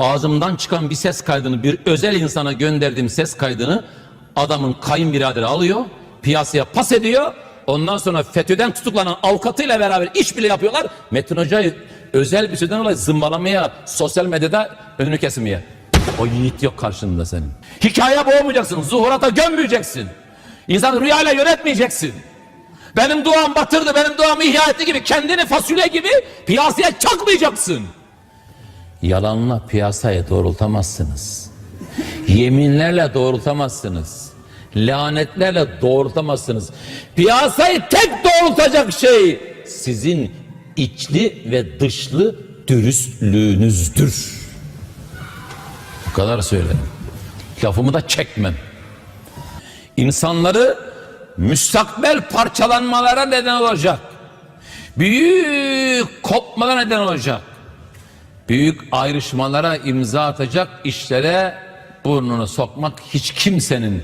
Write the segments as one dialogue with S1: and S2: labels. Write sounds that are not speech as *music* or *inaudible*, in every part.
S1: ağzımdan çıkan bir ses kaydını bir özel insana gönderdiğim ses kaydını adamın kayınbiraderi alıyor piyasaya pas ediyor. Ondan sonra FETÖ'den tutuklanan avukatıyla beraber iş bile yapıyorlar. Metin Hoca'yı özel bir şeyden dolayı zımbalamaya sosyal medyada önünü kesmeye. O yiğit yok karşında senin. Hikaye boğmayacaksın zuhurata gömmeyeceksin İnsanı rüyayla yönetmeyeceksin. Benim duam batırdı benim duam ihya etti gibi kendini fasulye gibi piyasaya çakmayacaksın Yalanla piyasayı doğrultamazsınız. Yeminlerle doğrultamazsınız. Lanetlerle doğrultamazsınız. Piyasayı tek doğrultacak şey sizin içli ve dışlı dürüstlüğünüzdür. Bu kadar söyledim. Lafımı da çekmem. İnsanları müstakbel parçalanmalara neden olacak. Büyük kopmalara neden olacak büyük ayrışmalara imza atacak işlere burnunu sokmak hiç kimsenin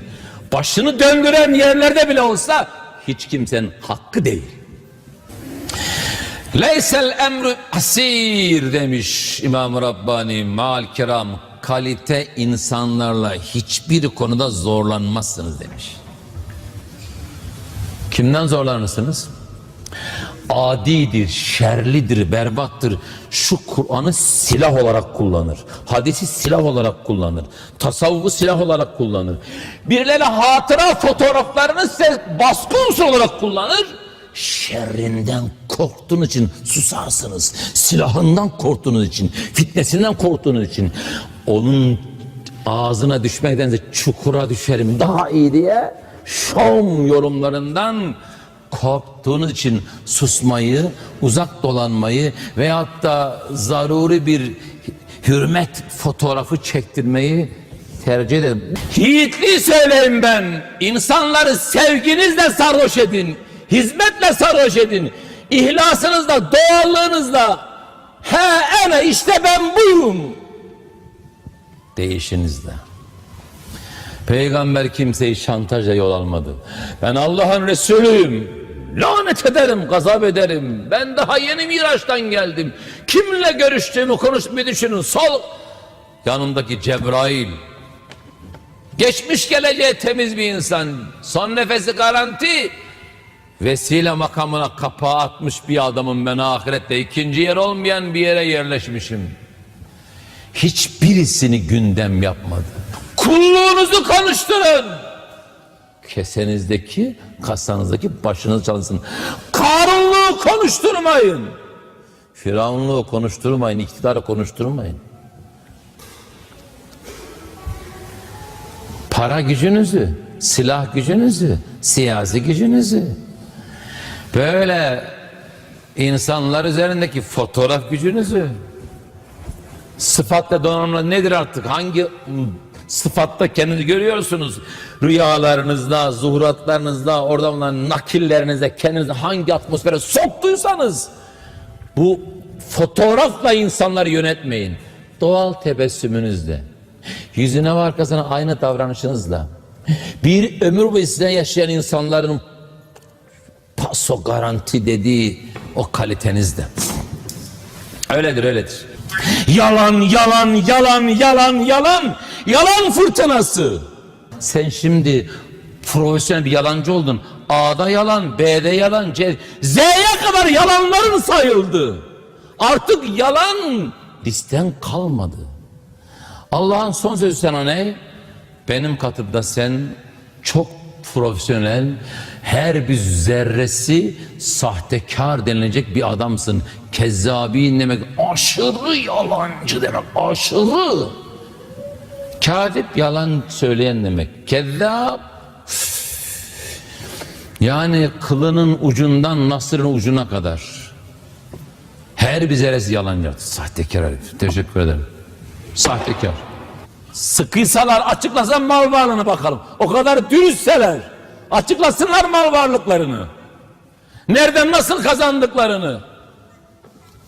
S1: başını döndüren yerlerde bile olsa hiç kimsenin hakkı değil. Leysel emru asir demiş İmam Rabbani mal kiram kalite insanlarla hiçbir konuda zorlanmazsınız demiş. Kimden zorlanırsınız? Adidir, şerlidir, berbattır. Şu Kur'an'ı silah olarak kullanır. Hadisi silah olarak kullanır. Tasavvufu silah olarak kullanır. Birileri hatıra fotoğraflarını size baskı unsuru olarak kullanır. Şerrinden korktuğunuz için susarsınız. Silahından korktuğunuz için, fitnesinden korktuğunuz için. Onun ağzına düşmektense çukura düşerim daha iyi diye şom yorumlarından korktuğunuz için susmayı, uzak dolanmayı veyahut da zaruri bir hürmet fotoğrafı çektirmeyi tercih ederim. Yiğitliği söyleyeyim ben. İnsanları sevginizle sarhoş edin. Hizmetle sarhoş edin. İhlasınızla, doğallığınızla. He ene işte ben buyum. Değişinizle. Peygamber kimseyi şantajla yol almadı. Ben Allah'ın Resulüyüm. Lanet ederim, gazap ederim. Ben daha yeni Miraç'tan geldim. Kimle görüştüğümü konuşmayı düşünün. Sol yanımdaki Cebrail. Geçmiş geleceğe temiz bir insan. Son nefesi garanti. Vesile makamına kapağı atmış bir adamım ben ahirette. ikinci yer olmayan bir yere yerleşmişim. Hiçbirisini gündem yapmadı. Kulluğunuzu konuşturun. Kesenizdeki, kasanızdaki başınız çalışsın. Karunluğu konuşturmayın. Firavunluğu konuşturmayın, iktidarı konuşturmayın. Para gücünüzü, silah gücünüzü, siyasi gücünüzü, böyle insanlar üzerindeki fotoğraf gücünüzü, sıfatla donanımla nedir artık? Hangi sıfatta kendinizi görüyorsunuz? Rüyalarınızda, zuhuratlarınızda, oradan olan nakillerinizde kendinizi hangi atmosfere soktuysanız bu fotoğrafla insanları yönetmeyin. Doğal tebessümünüzle, yüzüne ve arkasına aynı davranışınızla, bir ömür boyu size yaşayan insanların paso garanti dediği o kalitenizde. Öyledir, öyledir. Yalan, yalan, yalan, yalan, yalan. Yalan fırtınası. Sen şimdi profesyonel bir yalancı oldun. A'da yalan, B'de yalan, C, Z'ye kadar yalanların sayıldı. Artık yalan listen kalmadı. Allah'ın son sözü sana ne? Benim katımda sen çok profesyonel, her bir zerresi sahtekar denilecek bir adamsın. Kezzabin demek aşırı yalancı demek, aşırı. Kadip yalan söyleyen demek. Kezzab yani kılının ucundan nasırın ucuna kadar. Her bir zerresi yalancı. Sahtekar herif. Teşekkür ederim. Sahtekar. Sıkıysalar açıklasan mal varlığını bakalım. O kadar dürüstseler. Açıklasınlar mal varlıklarını. Nereden nasıl kazandıklarını.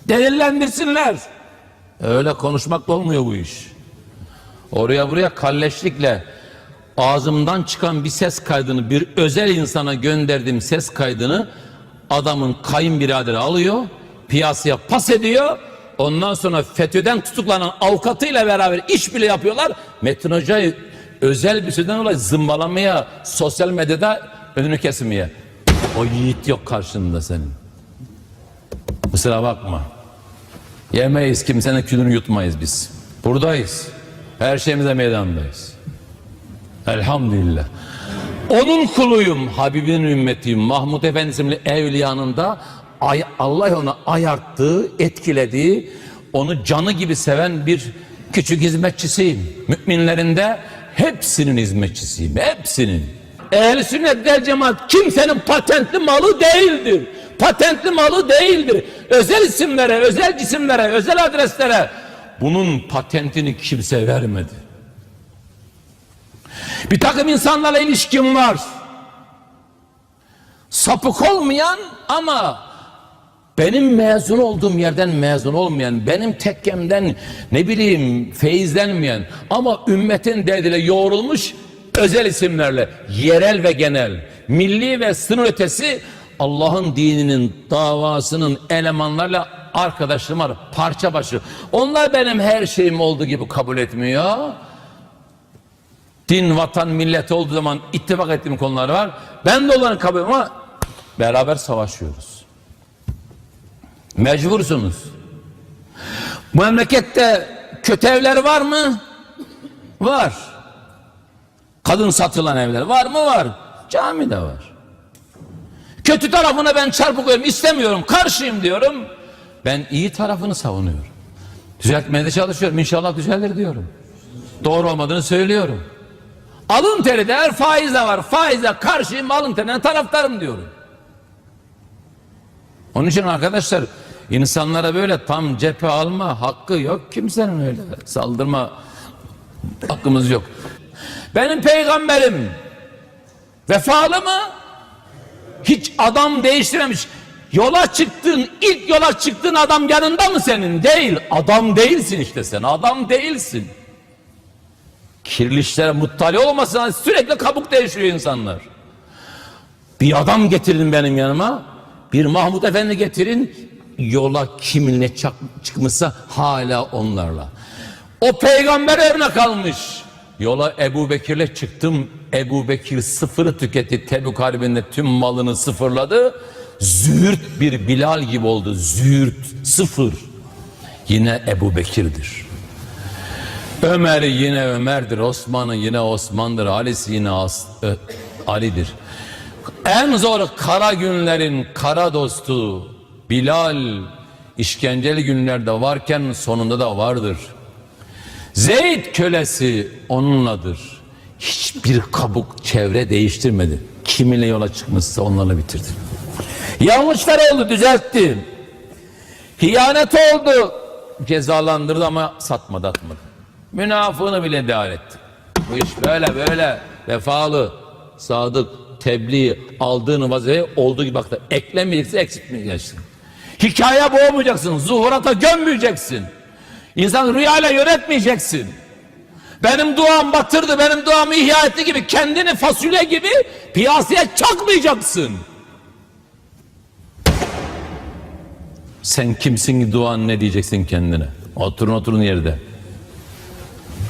S1: Delillendirsinler. Öyle konuşmakla olmuyor bu iş. Oraya buraya kalleşlikle ağzımdan çıkan bir ses kaydını bir özel insana gönderdiğim ses kaydını adamın kayınbiraderi alıyor piyasaya pas ediyor Ondan sonra FETÖ'den tutuklanan avukatıyla beraber iş bile yapıyorlar. Metin Hoca'yı özel bir şeyden dolayı zımbalamaya, sosyal medyada önünü kesmeye. O yiğit yok karşında senin. Kusura bakma. Yemeyiz, kimsenin külünü yutmayız biz. Buradayız. Her şeyimize meydandayız. Elhamdülillah. Onun kuluyum, Habibinin ümmetiyim. Mahmud Efendi isimli evliyanın da Allah onu ayarttığı, etkilediği, onu canı gibi seven bir küçük hizmetçisiyim. Müminlerinde hepsinin hizmetçisiyim, hepsinin. Ehl-i sünnet vel cemaat kimsenin patentli malı değildir. Patentli malı değildir. Özel isimlere, özel cisimlere, özel adreslere bunun patentini kimse vermedi. Bir takım insanlarla ilişkim var. Sapık olmayan ama benim mezun olduğum yerden mezun olmayan, benim tekkemden ne bileyim feyizlenmeyen ama ümmetin derdiyle yoğrulmuş özel isimlerle, yerel ve genel, milli ve sınır ötesi Allah'ın dininin davasının elemanlarla arkadaşlığım var, parça başı. Onlar benim her şeyim olduğu gibi kabul etmiyor. Din, vatan, millet olduğu zaman ittifak ettiğim konular var. Ben de onları kabul ama beraber savaşıyoruz. Mecbursunuz. Bu memlekette kötü evler var mı? Var. Kadın satılan evler var mı? Var. Cami de var. Kötü tarafına ben çarpık koyuyorum, istemiyorum, karşıyım diyorum. Ben iyi tarafını savunuyorum. Düzeltmeye de çalışıyorum. İnşallah düzelir diyorum. Doğru olmadığını söylüyorum. Alın teri de her faiz de var. Faize karşıyım alın terine taraftarım diyorum. Onun için arkadaşlar insanlara böyle tam cephe alma hakkı yok. Kimsenin öyle saldırma hakkımız yok. Benim peygamberim vefalı mı? Hiç adam değiştiremiş. Yola çıktın, ilk yola çıktığın adam yanında mı senin? Değil. Adam değilsin işte sen. Adam değilsin. Kirli işlere muttali olmasına sürekli kabuk değişiyor insanlar. Bir adam getirin benim yanıma. Bir Mahmut Efendi getirin. Yola kiminle çıkmışsa hala onlarla. O peygamber örnek almış. Yola Ebu Bekir'le çıktım. Ebu Bekir sıfırı tüketti. Tebük Harbi'nde tüm malını sıfırladı. Züğürt bir Bilal gibi oldu. Züğürt sıfır. Yine Ebu Bekir'dir. Ömer yine Ömer'dir, Osman'ı yine Osman'dır, Ali'si yine As- Ö- Ali'dir. En zor kara günlerin kara dostu Bilal işkenceli günlerde varken sonunda da vardır. Zeyd kölesi onunladır. Hiçbir kabuk çevre değiştirmedi. Kiminle yola çıkmışsa onlarla bitirdi. Yanlışlar oldu düzeltti. Hiyanet oldu. Cezalandırdı ama satmadı atmadı. Münafığını bile deal etti. Bu iş böyle böyle vefalı, sadık, tebliğ, aldığın vazifeyi olduğu gibi baktı. Eklemeyeceksin, eksiltmeyeceksin. Hikaye boğmayacaksın, zuhurata gömmeyeceksin. İnsan rüyayla yönetmeyeceksin. Benim duam batırdı, benim duamı ihya etti gibi kendini fasulye gibi piyasaya çakmayacaksın. Sen kimsin ki duan ne diyeceksin kendine? Oturun oturun yerde.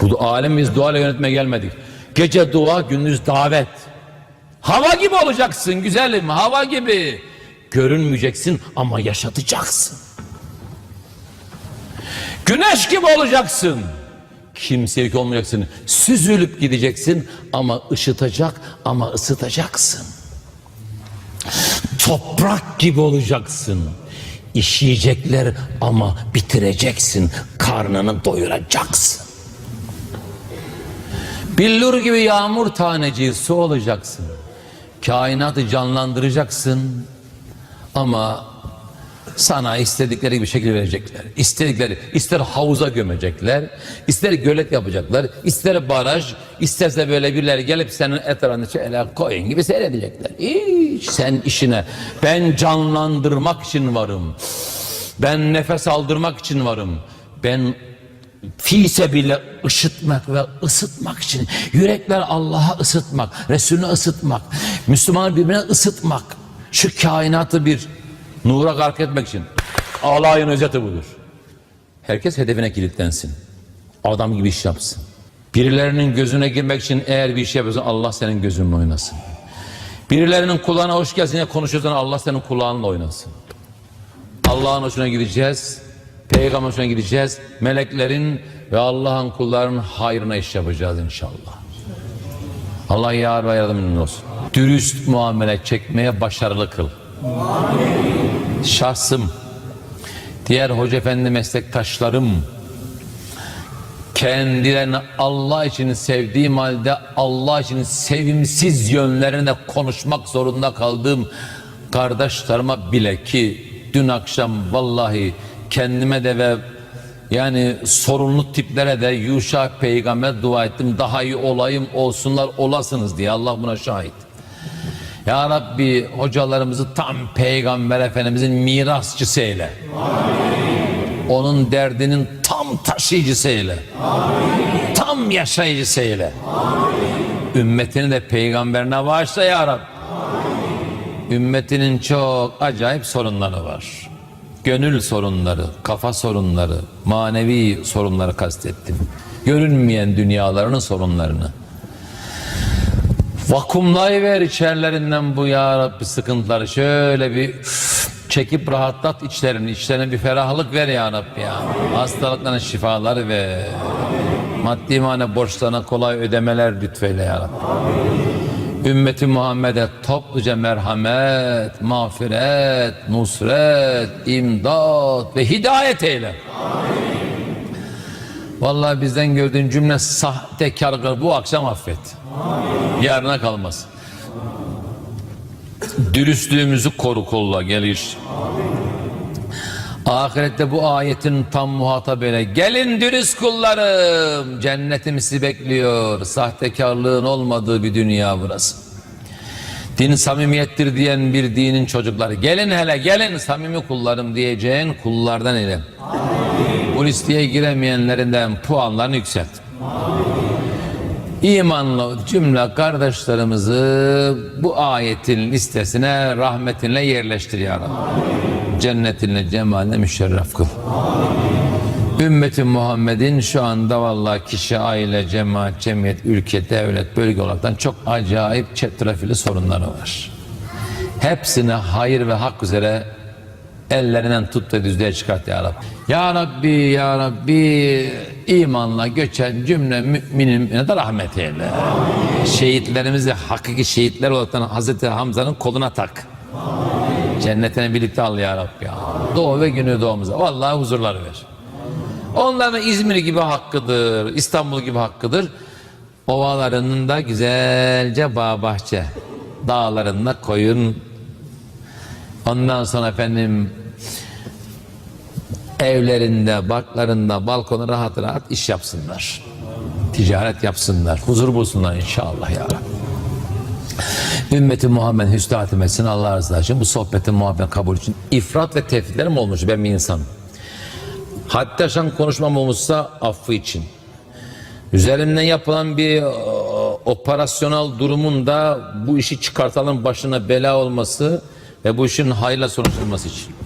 S1: Bu alem biz duayla yönetmeye gelmedik. Gece dua, gündüz davet. Hava gibi olacaksın güzelim, hava gibi. Görünmeyeceksin ama yaşatacaksın. Güneş gibi olacaksın. Kimseye olmayacaksın. Süzülüp gideceksin ama ışıtacak ama ısıtacaksın. Toprak gibi olacaksın. İşeyecekler ama bitireceksin. Karnını doyuracaksın. Billur gibi yağmur taneciği su olacaksın. Kainatı canlandıracaksın. Ama sana istedikleri gibi şekil verecekler. İstedikleri, ister havuza gömecekler, ister gölet yapacaklar, ister baraj, isterse böyle birileri gelip senin etrafını şöyle koyun gibi seyredecekler. Hiç sen işine. Ben canlandırmak için varım. Ben nefes aldırmak için varım. Ben fiise bile ışıtmak ve ısıtmak için. Yürekler Allah'a ısıtmak, Resulüne ısıtmak, Müslümanı birbirine ısıtmak. Şu kainatı bir nura gark etmek için. Alayın özeti budur. Herkes hedefine kilitlensin. Adam gibi iş yapsın. Birilerinin gözüne girmek için eğer bir iş yapıyorsan Allah senin gözünle oynasın. Birilerinin kulağına hoş gelsin diye konuşuyorsan Allah senin kulağınla oynasın. Allah'ın hoşuna gideceğiz. Peygamber hoşuna gideceğiz. Meleklerin ve Allah'ın kullarının hayrına iş yapacağız inşallah. Allah yar ve yardımcın olsun. Dürüst muamele çekmeye başarılı kıl. Şahsım, diğer hoca efendi meslektaşlarım, kendilerini Allah için sevdiğim halde Allah için sevimsiz yönlerine konuşmak zorunda kaldığım kardeşlerime bile ki dün akşam vallahi kendime de ve yani sorunlu tiplere de Yuşa peygamber dua ettim daha iyi olayım olsunlar olasınız diye Allah buna şahit. Ya Rabbi hocalarımızı tam peygamber efendimizin mirasçısı eyle. Onun derdinin tam taşıyıcısı eyle. Tam yaşayıcısı eyle. Ümmetini de peygamberine bağışla ya Rabbi. Ümmetinin çok acayip sorunları var. Gönül sorunları, kafa sorunları, manevi sorunları kastettim. Görünmeyen dünyalarının sorunlarını. Vakumlayıver içerlerinden bu ya Rabbi sıkıntıları. Şöyle bir çekip rahatlat içlerini. içlerine bir ferahlık ver ya Rabbi ya. Hastalıklarına şifalar ve maddi manevi borçlarına kolay ödemeler lütfeyle ya Rabbi. Ümmeti Muhammed'e topluca merhamet, mağfiret, nusret, imdat ve hidayet eyle. Vallahi bizden gördüğün cümle sahtekarlığı bu akşam affet. Yarına kalmaz. Dürüstlüğümüzü koru kolla geliş. Ahirette bu ayetin tam muhatap eyle. Gelin dürüst kullarım. Cennetim sizi bekliyor. Sahtekarlığın olmadığı bir dünya burası. Din samimiyettir diyen bir dinin çocukları. Gelin hele gelin samimi kullarım diyeceğin kullardan ile. Listeye giremeyenlerinden puanlarını yükselt. İmanlı cümle kardeşlerimizi bu ayetin listesine rahmetinle yerleştir ya Rabbi. Cennetinle cemaline müşerref kıl. Ümmeti Muhammed'in şu anda vallahi kişi, aile, cemaat, cemiyet, ülke, devlet, bölge olaraktan çok acayip çetrefilli sorunları var. Hepsini hayır ve hak üzere ellerinden tut ve düzlüğe çıkart ya Rabbi. Ya Rabbi, Ya Rabbi imanla göçen cümle müminin de rahmet eyle. Şehitlerimizi hakiki şehitler olaraktan Hazreti Hamza'nın koluna tak. Cennetine birlikte al ya Rabbi ya. Doğu ve günü doğumuza. Vallahi huzurlar ver. Onların İzmir gibi hakkıdır, İstanbul gibi hakkıdır. Ovalarının da güzelce bağ bahçe, dağlarında koyun. Ondan sonra efendim evlerinde, baklarında, balkonu rahat rahat iş yapsınlar. Ticaret yapsınlar, huzur bulsunlar inşallah ya. Ümmeti Muhammed hüsnü hatim etsin Allah razı için. Bu sohbetin muhabbet kabul için ifrat ve tefritlerim olmuş ben bir insanım. Hatta şan konuşmam olmuşsa affı için. Üzerimden yapılan bir e, operasyonel durumun da bu işi çıkartalım başına bela olması ve bu işin hayırla sonuçlanması için.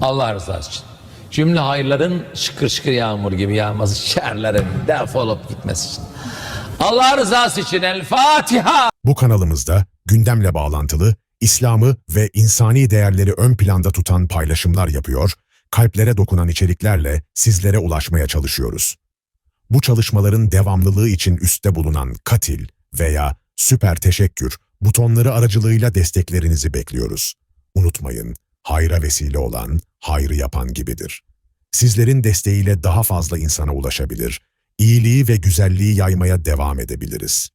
S1: Allah rızası için. Cümle hayırların şıkır şıkır yağmur gibi yağması, *laughs* şerlerin defolup gitmesi için. Allah rızası için El Fatiha.
S2: Bu kanalımızda gündemle bağlantılı, İslam'ı ve insani değerleri ön planda tutan paylaşımlar yapıyor, kalplere dokunan içeriklerle sizlere ulaşmaya çalışıyoruz. Bu çalışmaların devamlılığı için üstte bulunan katil veya süper teşekkür butonları aracılığıyla desteklerinizi bekliyoruz. Unutmayın, hayra vesile olan, hayrı yapan gibidir. Sizlerin desteğiyle daha fazla insana ulaşabilir, iyiliği ve güzelliği yaymaya devam edebiliriz.